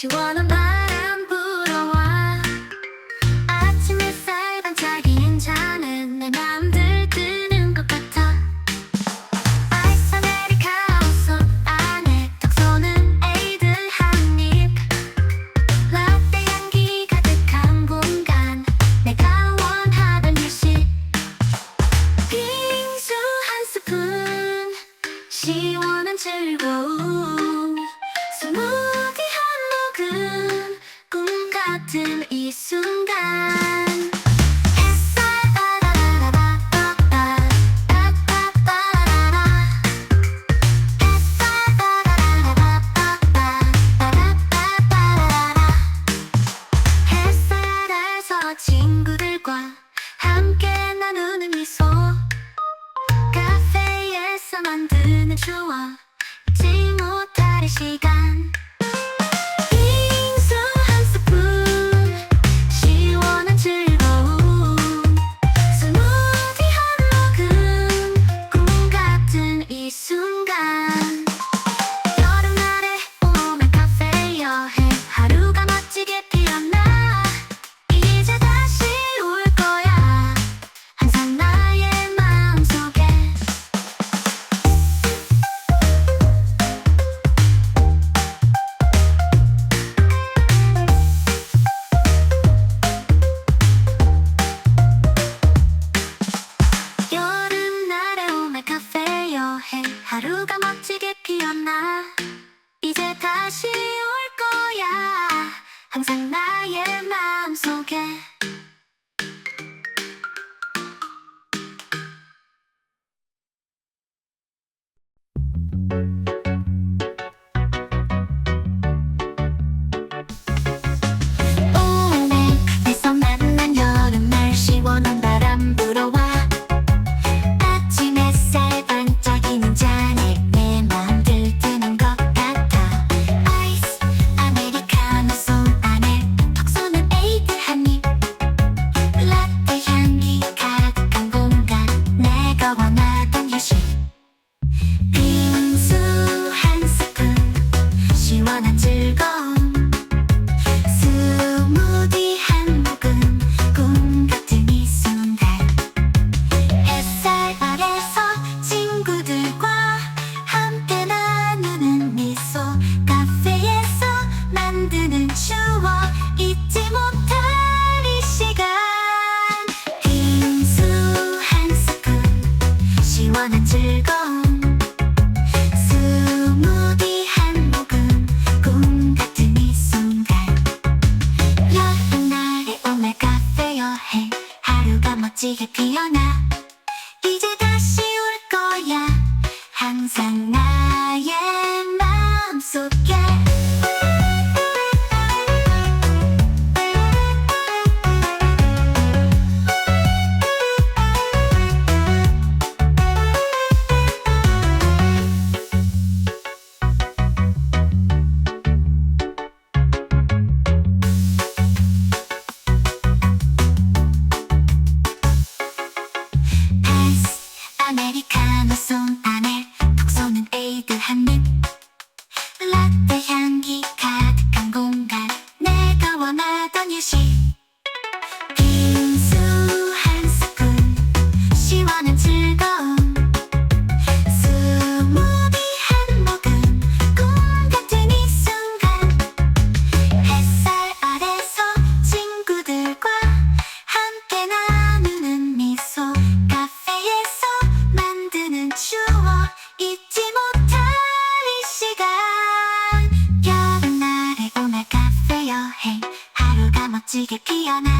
시원한 바람 불어와. 아침 햇살 반짝이는 자는 내 맘 들뜨는 것 같아. 아이스 아메리카노 속 안에 턱 쏘는 에이드 한입. 라떼 향기 가득한 공간 내가 원하던 휴식 빙수 한 스푼 시원한 즐거움. 実は地もたれしが Música 嫌な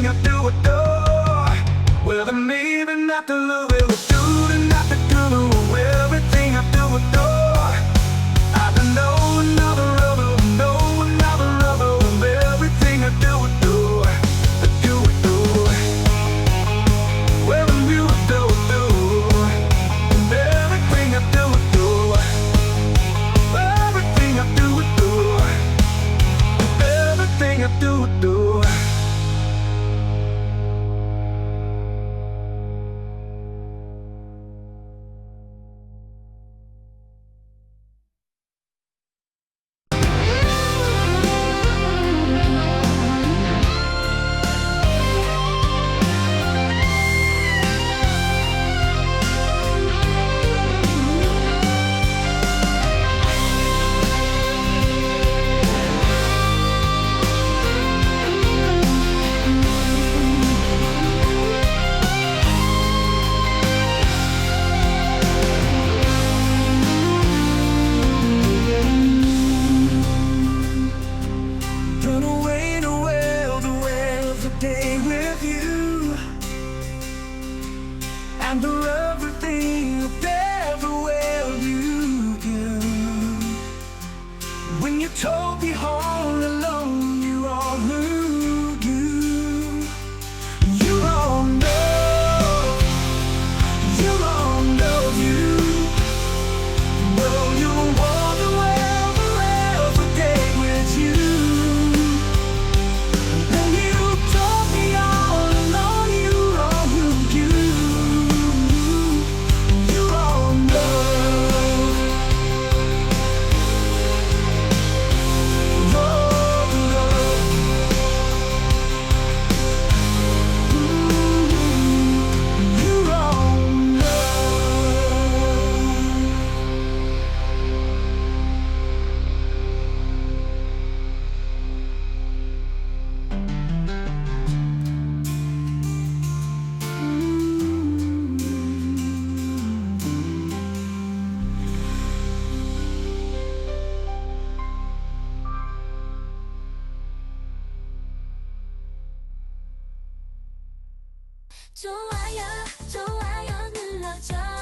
bring her through a door. Well, then, even after Louis. 좋아요 좋아요 눌러줘